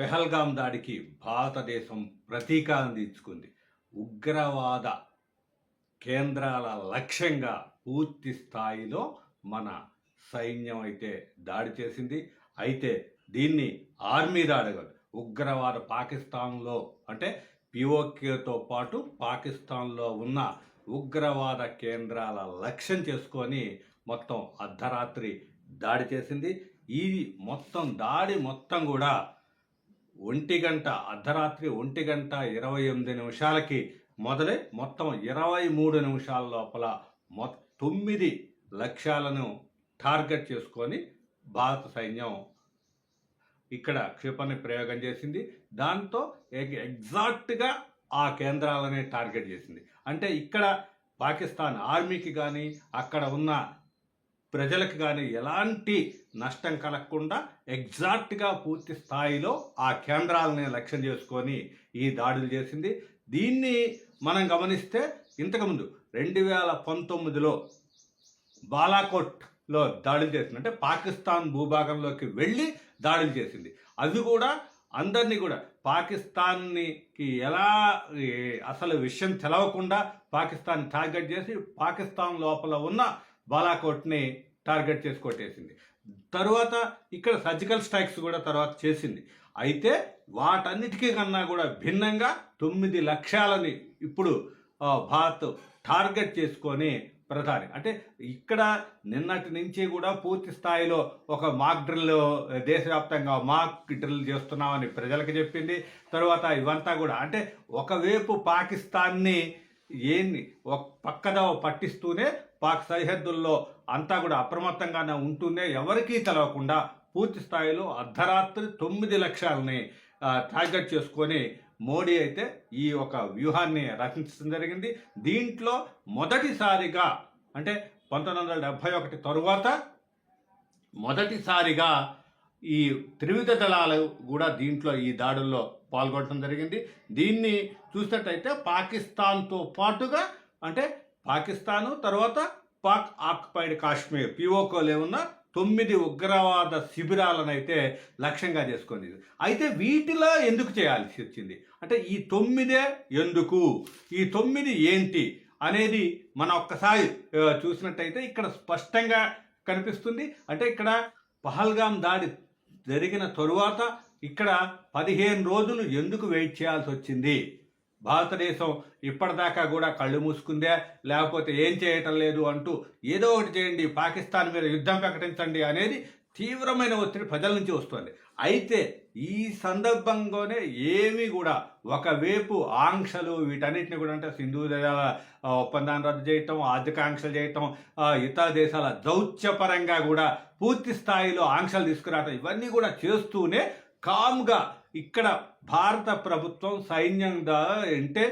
పెహల్గాం దాడికి భారతదేశం ప్రతీకారం తీర్చుకుంది. ఉగ్రవాద కేంద్రాల లక్ష్యంగా పూర్తి స్థాయిలో మన సైన్యం అయితే దాడి చేసింది. అయితే దీన్ని ఆర్మీ దాడి ఉగ్రవాద పాకిస్తాన్లో అంటే పిఓకేతో పాటు పాకిస్తాన్లో ఉన్న ఉగ్రవాద కేంద్రాల లక్ష్యం చేసుకొని మొత్తం అర్ధరాత్రి దాడి చేసింది. ఈ మొత్తం దాడి మొత్తం కూడా ఒంటి గంట అర్ధరాత్రి ఒంటి గంట ఇరవై ఎనిమిది నిమిషాలకి మొదలై మొత్తం ఇరవై మూడు నిమిషాల లోపల మొ తొమ్మిది లక్ష్యాలను టార్గెట్ చేసుకొని భారత సైన్యం ఇక్కడ క్షిపణి ప్రయోగం చేసింది. దాంతో ఎగ్జాక్ట్గా ఆ కేంద్రాలనే టార్గెట్ చేసింది. అంటే ఇక్కడ పాకిస్తాన్ ఆర్మీకి కానీ అక్కడ ఉన్న ప్రజలకు కానీ ఎలాంటి నష్టం కలగకుండా ఎగ్జాక్ట్గా పూర్తి స్థాయిలో ఆ కేంద్రాలని లక్ష్యం చేసుకొని ఈ దాడులు చేసింది. దీన్ని మనం గమనిస్తే ఇంతకుముందు రెండు వేల పంతొమ్మిదిలో బాలాకోట్లో దాడులు చేసింది. అంటే పాకిస్తాన్ భూభాగంలోకి వెళ్ళి దాడులు చేసింది. అది కూడా అందరినీ కూడా పాకిస్తాన్కి ఎలా అసలు విషయం తెలవకుండా పాకిస్తాన్ టార్గెట్ చేసి పాకిస్తాన్ లోపల ఉన్న బాలాకోట్ని టార్గెట్ చేసి కొట్టేసింది. తరువాత ఇక్కడ సర్జికల్ స్ట్రైక్స్ కూడా తర్వాత చేసింది. అయితే వాటన్నిటికీ కన్నా కూడా భిన్నంగా తొమ్మిది లక్ష్యాలని ఇప్పుడు భారత్ టార్గెట్ చేసుకొని ప్రధాని. అంటే ఇక్కడ నిన్నటి నుంచి కూడా పూర్తి స్థాయిలో ఒక మాక్ డ్రిల్ దేశవ్యాప్తంగా మాక్ డ్రిల్ చేస్తున్నామని ప్రజలకు చెప్పింది. తర్వాత ఇవంతా కూడా అంటే ఒకవైపు పాకిస్తాన్ని ఏంది ఒక పట్టిస్తూనే పాక్ సరిహద్దుల్లో అంతా కూడా అప్రమత్తంగానే ఉంటూనే ఎవరికీ తెలవకుండా పూర్తి స్థాయిలో అర్ధరాత్రి తొమ్మిది లక్షలని టార్గెట్ చేసుకొని మోడీ అయితే ఈ ఒక వ్యూహాన్ని రచించడం జరిగింది. దీంట్లో మొదటిసారిగా అంటే పంతొమ్మిది వందల డెబ్భై ఒకటి తరువాత మొదటిసారిగా ఈ త్రివిధ దళాలు కూడా దీంట్లో ఈ దాడుల్లో పాల్గొనడం జరిగింది. దీన్ని చూసినట్టయితే పాకిస్తాన్తో పాటుగా అంటే పాకిస్తాను తర్వాత పాక్ ఆక్యుపైడ్ కాశ్మీర్. పిఓకోలే ఉన్న తొమ్మిది ఉగ్రవాద శిబిరాలను అయితే లక్ష్యంగా చేసుకుంది. అయితే వీటిలో ఎందుకు చేయాల్సి వచ్చింది? అంటే ఈ తొమ్మిదే ఎందుకు? ఈ తొమ్మిది ఏంటి అనేది మనం ఒక్కసారి చూసినట్టయితే ఇక్కడ స్పష్టంగా కనిపిస్తుంది. అంటే ఇక్కడ పహల్గాం దాడి జరిగిన తరువాత ఇక్కడ పదిహేను రోజులు ఎందుకు వెయిట్ చేయాల్సి వచ్చింది? భారతదేశం ఇప్పటిదాకా కూడా కళ్ళు మూసుకుందే లేకపోతే ఏం చేయటం లేదు అంటూ ఏదో ఒకటి చేయండి పాకిస్తాన్ మీద యుద్ధం ప్రకటించండి అనేది తీవ్రమైన ఒత్తిడి ప్రజల నుంచి వస్తుంది. అయితే ఈ సందర్భంగానే ఏమీ కూడా ఒకవైపు ఆంక్షలు వీటన్నిటిని కూడా అంటే సింధు దేశాల ఒప్పందాన్ని రద్దు చేయటం ఆర్థిక ఆంక్షలు చేయటం ఇతర దేశాల దౌత్యపరంగా కూడా పూర్తి స్థాయిలో ఆంక్షలు తీసుకురావటం ఇవన్నీ కూడా చేస్తూనే కామ్గా ఇక్కడ భారత ప్రభుత్వం సైన్యం అంటే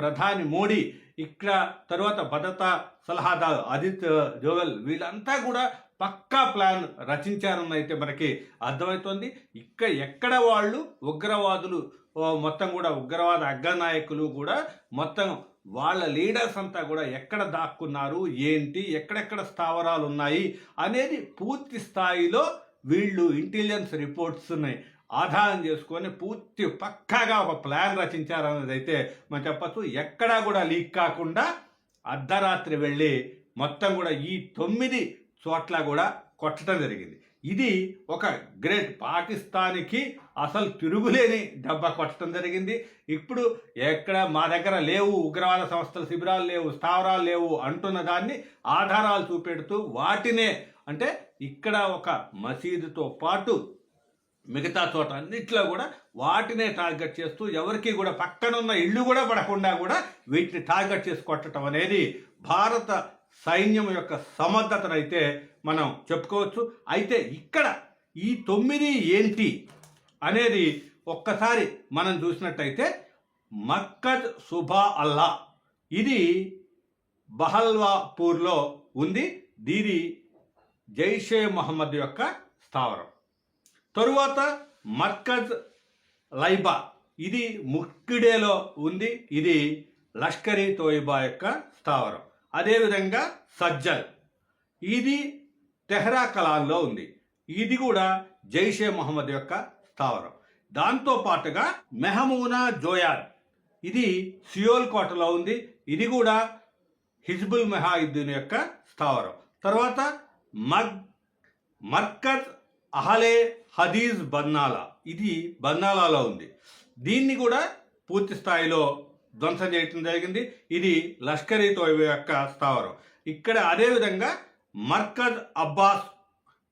ప్రధాని మోడీ ఇక్కడ తర్వాత భద్రతా సలహాదారు అజిత్ జోవెల్ వీళ్ళంతా కూడా పక్కా ప్లాన్ రచించారని అయితే మనకి అర్థమవుతోంది. ఇక్క ఎక్కడ వాళ్ళు ఉగ్రవాదులు మొత్తం కూడా ఉగ్రవాద అగ్రనాయకులు కూడా మొత్తం వాళ్ళ లీడర్స్ అంతా కూడా ఎక్కడ దాక్కున్నారు ఏంటి ఎక్కడెక్కడ స్థావరాలు ఉన్నాయి అనేది పూర్తి స్థాయిలో వీళ్ళు ఇంటెలిజెన్స్ రిపోర్ట్స్ ఉన్నాయి. ఆధారం చేసుకొని పూర్తి పక్కాగా ఒక ప్లాన్ రచించారన్నదైతే అయితే మనం చెప్పచ్చు. ఎక్కడా కూడా లీక్ కాకుండా అర్ధరాత్రి వెళ్ళి మొత్తం కూడా ఈ తొమ్మిది చోట్ల కూడా కొట్టడం జరిగింది. ఇది ఒక గ్రేట్ పాకిస్తాన్కి అసలు తిరుగులేని దెబ్బ కొట్టడం జరిగింది. ఇప్పుడు ఎక్కడ మా దగ్గర లేవు ఉగ్రవాద సంస్థల శిబిరాలు లేవు స్థావరాలు లేవు అంటున్న దాన్ని ఆధారాలు చూపెడుతూ వాటినే అంటే ఇక్కడ ఒక మసీదుతో పాటు మిగతా చోట అన్నిట్లో కూడా వాటినే టార్గెట్ చేస్తూ ఎవరికి కూడా పక్కనున్న ఇళ్ళు కూడా పడకుండా కూడా వీటిని టార్గెట్ చేసి కొట్టడం అనేది భారత సైన్యం యొక్క సమర్థతనైతే అయితే మనం చెప్పుకోవచ్చు. అయితే ఇక్కడ ఈ తొమ్మిది ఏంటి అనేది ఒక్కసారి మనం చూసినట్టయితే మక్కద్ సుభా అల్లా. ఇది బహల్వాపూర్లో ఉంది. దీని జైషే మహమ్మద్ యొక్క స్థావరం. తరువాత మర్కజ్ లైబా. ఇది ముక్కిడేలో ఉంది. ఇది లష్కరీ తోయిబా యొక్క స్థావరం. అదేవిధంగా సజ్జల్. ఇది తెహ్రా కలాల్లో ఉంది. ఇది కూడా జైషే మొహమ్మద్ యొక్క స్థావరం. దాంతో పాటుగా మెహమూనా జోయాద్ ఇది సియోల్ కోటలో ఉంది. ఇది కూడా హిజ్బుల్ మెహాయుద్దీన్ యొక్క స్థావరం. తర్వాత మగ్ మర్కజ్ అహలే హదీజ్ బర్నాలా ఇది బర్నాలాలో ఉంది. దీన్ని కూడా పూర్తి స్థాయిలో ధ్వంసం చేయటం జరిగింది. ఇది లష్కరీ యొక్క స్థావరం. ఇక్కడ అదేవిధంగా మర్కజ్ అబ్బాస్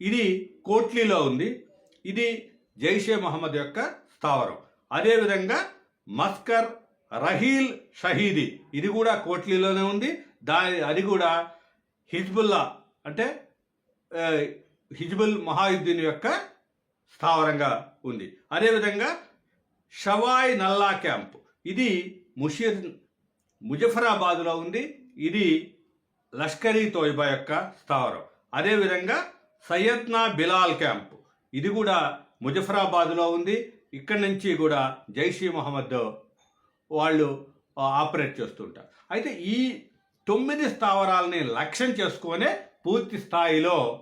ఇది కోట్లీలో ఉంది. ఇది జైషే మహమ్మద్ యొక్క స్థావరం. అదేవిధంగా మస్కర్ రహీల్ షహీది ఇది కూడా కోట్లీలోనే ఉంది. దాని అది కూడా హిజ్బుల్లా అంటే హిజ్బుల్ మహాయుద్దీన్ యొక్క స్థావరంగా ఉంది. అదేవిధంగా షవాయ్ నల్లా క్యాంప్. ఇది ముషీర్ ముజఫరాబాద్లో ఉంది. ఇది లష్కరీ తోయిబా యొక్క స్థావరం. అదేవిధంగా సయ్యద్నా బిలాల్ క్యాంప్. ఇది కూడా ముజఫరాబాద్లో ఉంది. ఇక్కడి నుంచి కూడా జైషీ మహమ్మద్ వాళ్ళు ఆపరేట్ చేస్తుంటారు. అయితే ఈ తొమ్మిది స్థావరాలని లక్ష్యం చేసుకొనే పూర్తి స్థాయిలో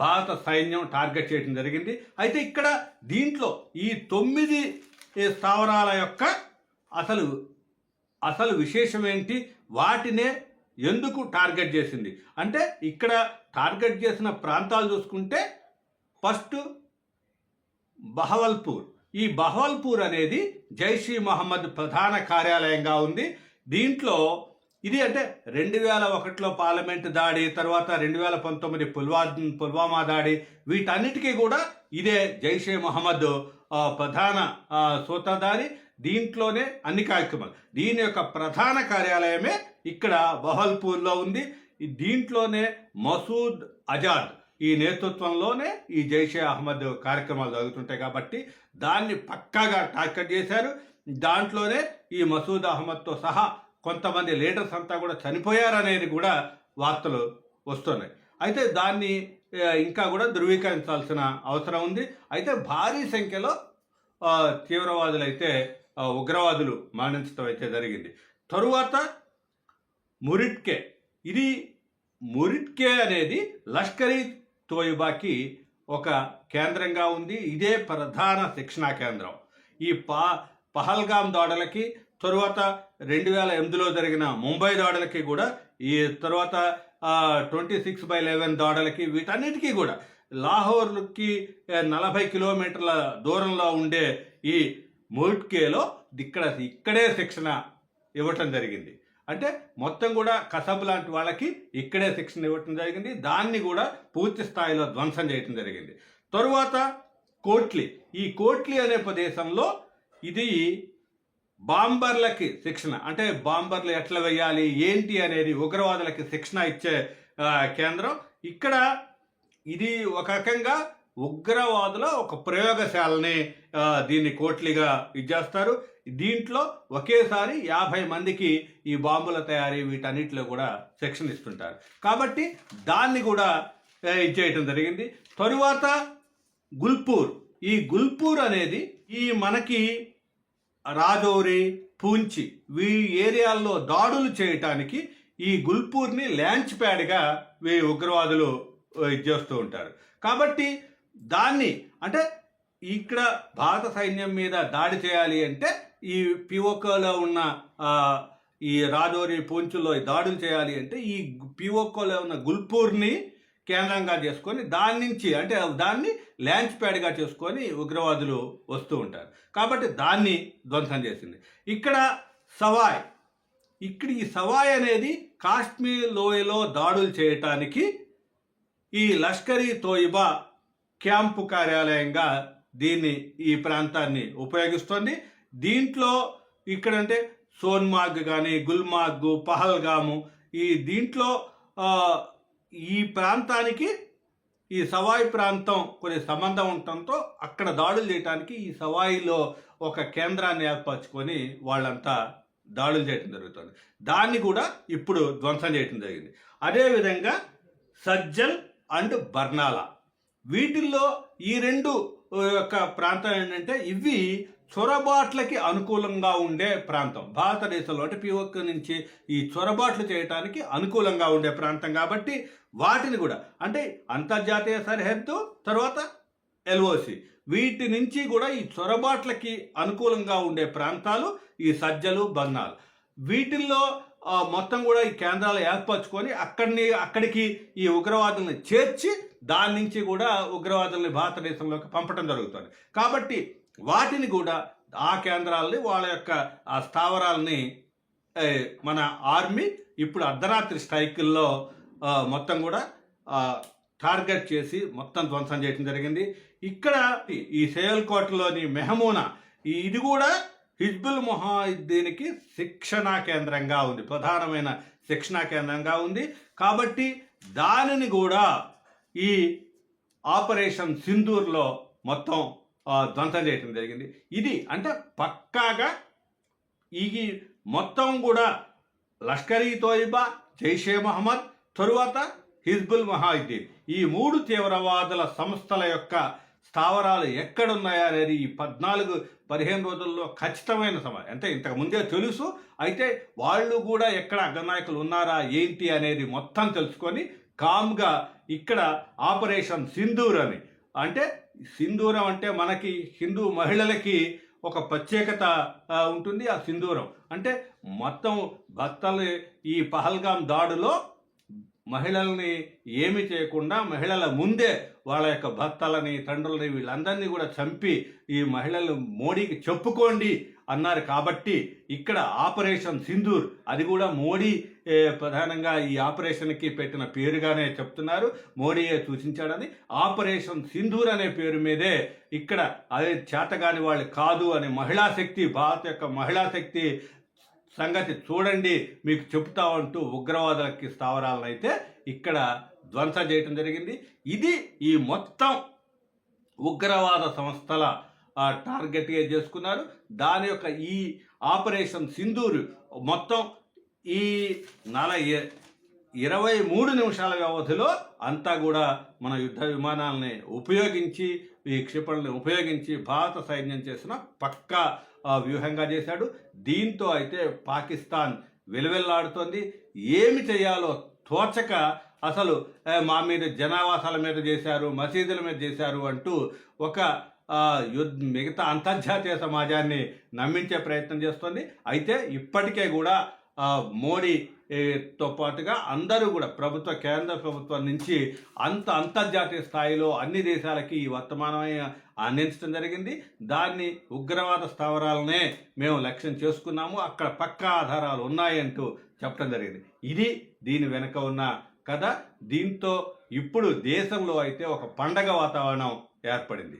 భారత సైన్యం టార్గెట్ చేయడం జరిగింది. అయితే ఇక్కడ దీంట్లో ఈ తొమ్మిది స్థావరాల యొక్క అసలు అసలు విశేషం ఏంటి? వాటినే ఎందుకు టార్గెట్ చేసింది? అంటే ఇక్కడ టార్గెట్ చేసిన ప్రాంతాలు చూసుకుంటే ఫస్ట్ బహవల్పూర్. ఈ బహవల్పూర్ అనేది జైషీ మహమ్మద్ ప్రధాన కార్యాలయంగా ఉంది. దీంట్లో ఇది అంటే రెండు వేల ఒకటిలో పార్లమెంట్ దాడి తర్వాత రెండు వేల పంతొమ్మిది పుల్వా పుల్వామా దాడి వీటన్నిటికీ కూడా ఇదే జైషే మహమ్మద్ ప్రధాన సూత్రధారి దీంట్లోనే అన్ని కార్యక్రమాలు. దీని యొక్క ప్రధాన కార్యాలయమే ఇక్కడ బహల్పూర్లో ఉంది. దీంట్లోనే మసూద్ అజాద్ ఈ నేతృత్వంలోనే ఈ జైషే అహ్మద్ కార్యక్రమాలు జరుగుతుంటాయి కాబట్టి దాన్ని పక్కాగా టార్గెట్ చేశారు. దాంట్లోనే ఈ మసూద్ అహ్మద్తో సహా కొంతమంది లీడర్స్ అంతా కూడా చనిపోయారనేది కూడా వార్తలు వస్తున్నాయి. అయితే దాన్ని ఇంకా కూడా ధృవీకరించాల్సిన అవసరం ఉంది. అయితే భారీ సంఖ్యలో తీవ్రవాదులు అయితే ఉగ్రవాదులు మరణించడం అయితే జరిగింది. తరువాత మురిట్కే ఇది మురిట్కే అనేది లష్కరీ తోయిబాకి ఒక కేంద్రంగా ఉంది. ఇదే ప్రధాన శిక్షణా కేంద్రం. ఈ పా పహల్గామ్ దాడులకి తరువాత రెండు వేల ఎనిమిదిలో జరిగిన ముంబై దాడులకి కూడా ఈ తర్వాత ట్వంటీ సిక్స్ బై లెవెన్ దాడులకి వీటన్నిటికీ కూడా లాహోర్కి నలభై కిలోమీటర్ల దూరంలో ఉండే ఈ మోట్కేలో ఇక్కడ ఇక్కడే శిక్షణ ఇవ్వటం జరిగింది. అంటే మొత్తం కూడా కసబ్ లాంటి వాళ్ళకి ఇక్కడే శిక్షణ ఇవ్వటం జరిగింది. దాన్ని కూడా పూర్తి స్థాయిలో ధ్వంసం చేయటం జరిగింది. తరువాత కోట్లి. ఈ కోట్లి అనే ప్రదేశంలో ఇది బాంబర్లకి శిక్షణ. అంటే బాంబర్లు ఎట్లా వేయాలి? ఏంటి అనేది ఉగ్రవాదులకి శిక్షణ ఇచ్చే కేంద్రం. ఇక్కడ ఇది ఒక రకంగా ఉగ్రవాదుల ఒక ప్రయోగశాలని దీన్ని కోట్లిగా ఇచ్చేస్తారు దీంట్లో ఒకేసారి యాభై మందికి ఈ బాంబుల తయారీ వీటన్నిటిలో కూడా శిక్షణ ఇస్తుంటారు. కాబట్టి దాన్ని కూడా ఇచ్చేయటం జరిగింది. తరువాత గుల్పూర్. ఈ గుల్పూర్ అనేది ఈ మనకి రాజౌరి పూంచి వీ ఏరియాల్లో దాడులు చేయటానికి ఈ గుల్పూర్ని ల్యాంచ్ ప్యాడ్గా వీ ఉగ్రవాదులు ఇది చేస్తూ ఉంటారు. కాబట్టి దాన్ని అంటే ఇక్కడ భారత సైన్యం మీద దాడి చేయాలి అంటే ఈ పిఓకోలో ఉన్న ఈ రాజౌరి పూంచుల్లో దాడులు చేయాలి అంటే ఈ పిఓకోలో ఉన్న గుల్పూర్ని కేంద్రంగా చేసుకొని దాని నుంచి అంటే దాన్ని ల్యాంచ్ ప్యాడ్గా చేసుకొని ఉగ్రవాదులు వస్తూ ఉంటారు. కాబట్టి దాన్ని ధ్వంసం చేసింది. ఇక్కడ సవాయ్. ఇక్కడ ఈ సవాయ్ అనేది కాశ్మీర్ లోయలో దాడులు చేయటానికి ఈ లష్కరీ తోయిబా క్యాంపు కార్యాలయంగా దీన్ని ఈ ప్రాంతాన్ని ఉపయోగిస్తుంది. దీంట్లో ఇక్కడంటే సోన్మార్గ్ కానీ గుల్మార్గ్ పహల్గాము ఈ దీంట్లో ఈ ప్రాంతానికి ఈ సవాయి ప్రాంతం కొన్ని సంబంధం ఉండటంతో అక్కడ దాడులు చేయడానికి ఈ సవాయిలో ఒక కేంద్రాన్ని ఏర్పరచుకొని వాళ్ళంతా దాడులు చేయడం జరుగుతుంది. దాన్ని కూడా ఇప్పుడు ధ్వంసం చేయడం జరిగింది. అదేవిధంగా సజ్జల్ అండ్ బర్నాలా. వీటిల్లో ఈ రెండు యొక్క ప్రాంతం ఏంటంటే ఇవి చొరబాట్లకి అనుకూలంగా ఉండే ప్రాంతం. భారతదేశంలో అంటే పిఓక్ నుంచి ఈ చొరబాట్లు చేయటానికి అనుకూలంగా ఉండే ప్రాంతం కాబట్టి వాటిని కూడా అంటే అంతర్జాతీయ సరిహద్దు తర్వాత ఎల్ఓసి. వీటి నుంచి కూడా ఈ చొరబాట్లకి అనుకూలంగా ఉండే ప్రాంతాలు ఈ సజ్జలు బన్నాలు. వీటిల్లో మొత్తం కూడా ఈ కేంద్రాలు ఏర్పరచుకొని అక్కడిని అక్కడికి ఈ ఉగ్రవాదుల్ని చేర్చి దాని నుంచి కూడా ఉగ్రవాదుల్ని భారతదేశంలోకి పంపడం జరుగుతుంది. కాబట్టి వాటిని కూడా ఆ కేంద్రాలని వాళ్ళ యొక్క ఆ స్థావరాలని మన ఆర్మీ ఇప్పుడు అర్ధరాత్రి స్ట్రైకుల్లో మొత్తం కూడా టార్గెట్ చేసి మొత్తం ధ్వంసం చేయడం జరిగింది. ఇక్కడ ఈ సేల్కోటలోని మెహమూనా ఇది కూడా హిజ్బుల్ ముహాయిద్దీన్కి శిక్షణా కేంద్రంగా ఉంది ప్రధానమైన శిక్షణా కేంద్రంగా ఉంది. కాబట్టి దానిని కూడా ఈ ఆపరేషన్ సింధూర్లో మొత్తం ధ్వంసం చేయడం జరిగింది. ఇది అంటే పక్కాగా ఈ మొత్తం కూడా లష్కర్ ఈ తోయిబా జైషే మహమ్మద్ తరువాత హిజ్బుల్ మహాయుద్దీన్. ఈ మూడు తీవ్రవాదుల సంస్థల యొక్క స్థావరాలు ఎక్కడున్నాయా అనేది ఈ పద్నాలుగు పదిహేను రోజుల్లో ఖచ్చితమైన సమాచారం. అంటే ఇంతకు ముందే తెలుసు. అయితే వాళ్ళు కూడా ఎక్కడ అగ్రనాయకులు ఉన్నారా ఏంటి అనేది మొత్తం తెలుసుకొని కామ్గా ఇక్కడ ఆపరేషన్ సింధూర్ అని. అంటే సింధూరం అంటే మనకి హిందూ మహిళలకి ఒక ప్రత్యేకత ఉంటుంది. ఆ సింధూరం అంటే మొత్తం భక్తలు ఈ పహల్గాం దాడులో మహిళల్ని ఏమి చేయకుండా మహిళల ముందే వాళ్ళ యొక్క భర్తలని తండ్రులని వీళ్ళందరినీ కూడా చంపి ఈ మహిళలు మోడీకి చెప్పుకోండి అన్నారు. కాబట్టి ఇక్కడ ఆపరేషన్ సింధూర్ అది కూడా మోడీ ప్రధానంగా ఈ ఆపరేషన్కి పెట్టిన పేరుగానే చెప్తున్నారు. మోడీయే సూచించాడని. ఆపరేషన్ సింధూర్ అనే పేరు మీదే ఇక్కడ అదే చేతగాని వాళ్ళు కాదు అని మహిళా శక్తి భారత్ యొక్క మహిళా శక్తి సంగతి చూడండి మీకు చెప్తా ఉంటూ ఉగ్రవాదులకి స్థావరాలను అయితే ఇక్కడ ధ్వంస చేయటం జరిగింది. ఇది ఈ మొత్తం ఉగ్రవాద సంస్థల టార్గెట్గా చేసుకున్నారు. దాని యొక్క ఈ ఆపరేషన్ సింధూరు మొత్తం ఈ నల ఇరవై మూడు నిమిషాల వ్యవధిలో అంతా కూడా మన యుద్ధ విమానాలని ఉపయోగించి ఈ క్షిపణులను ఉపయోగించి భారత సైన్యం చేసిన పక్కా వ్యూహంగా చేశాడు. దీంతో అయితే పాకిస్తాన్ వెలువెల్లాడుతోంది. ఏమి చేయాలో తోచక అసలు మా మీద జనావాసాల మీద చేశారు మసీదుల మీద చేశారు అంటూ ఒక మిగతా అంతర్జాతీయ సమాజాన్ని నమ్మించే ప్రయత్నం చేస్తుంది. అయితే ఇప్పటికే కూడా మోడీతో మోడీ తో పాటుగా అందరూ కూడా ప్రభుత్వ కేంద్ర ప్రభుత్వం నుంచి అంత అంతర్జాతీయ స్థాయిలో అన్ని దేశాలకి ఈ వర్తమానమైన అందించడం జరిగింది. దాన్ని ఉగ్రవాద స్థావరాలనే మేము లక్ష్యం చేసుకున్నాము. అక్కడ పక్కా ఆధారాలు ఉన్నాయంటూ చెప్పడం జరిగింది. ఇది దీని వెనుక ఉన్న కథ. దీంతో ఇప్పుడు దేశంలో అయితే ఒక పండగ వాతావరణం ఏర్పడింది.